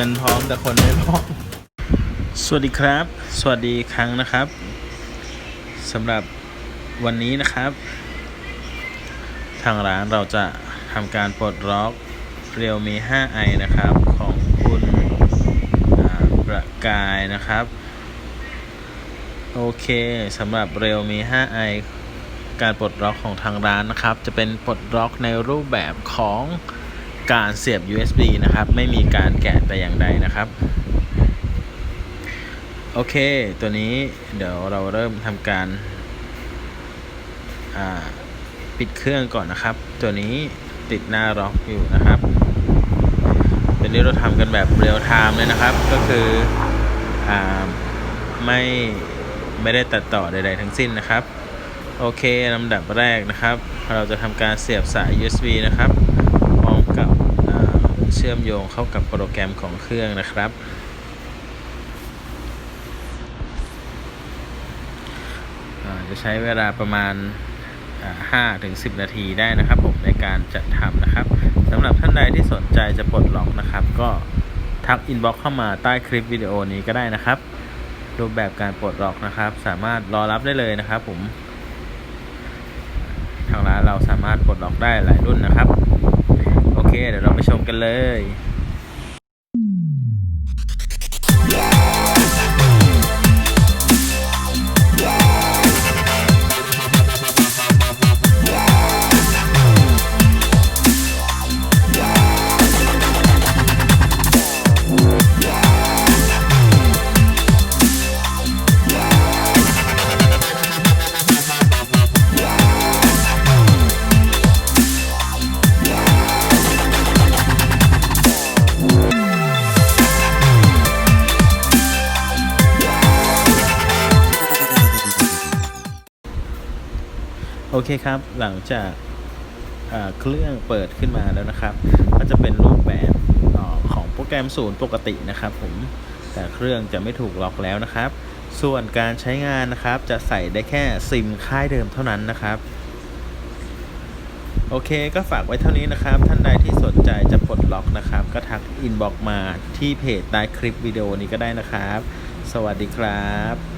เงินพร้อมแต่คนไม่พร้อม สวัสดีครับ สวัสดีครั้งนะครับสำหรับวันนี้นะครับ ทางร้านเราจะทำการปลดล็อกเรียวมี 5i นะครับ ของคุณประกายนะครับ โอเคสำหรับเรียวมี 5i การปลดล็อกของทางร้านนะครับ จะเป็นปลดล็อกในรูปแบบของ การเสียบ USB นะครับ ไม่มีการแกะแต่อย่างใดนะครับ โอเค ตัวนี้เดี๋ยวเราเริ่มทำการาปิดเครื่องก่อนนะครับ ตัวนี้ติดหน้าล็อกอยู่นะครับตัวนี้เราทำกันแบบเรียลไทม์เลยนะครับ ก็คืออไม่ไม่ได้ตัดต่อใดๆทั้งสิ้นนะครับ โอเคลำดับแรกนะครับ เราจะทำการเสียบสาย USB นะครับ เชื่อมโยงเข้ากับโปรแกรมของเครื่องนะครับ จะใช้เวลาประมาณห้าถึงสินาทีได้นะครับผมในการจัดทำนะครับสำหรับท่านใดที่สนใจจะปลดล็อกนะครับ ก็ทักอินบ็อกเข้ามาใต้คลิปวิดีโอนี้ก็ได้นะครับ รูปแบบการปลดล็อกนะครับ สามารถรอรับได้เลยนะครับผมทางร้านเราสามารถปลดล็อกได้หลายรุ่นนะครับ ชมกันเลย อเคครับ หลังจากเครื่องเปิดขึ้นมาแล้วนะครับ ก็จะเป็นรูปแบบอ่าของโปรแกรมศูนย์ปกตินะครับผม แต่เครื่องจะไม่ถูกล็อกแล้วนะครับ ส่วนการใช้งานนะครับจะใส่ได้แค่ซิมค่ายเดิมเท่านั้นนะครับโอเคก็ฝากไว้เท่านี้นะครับ ท่านใดที่สนใจจะปลดล็อกนะครับ ก็ทักอินบอกมาที่เพจใต้คลิปวิดีโอนี้ก็ได้นะครับ สวัสดีครับ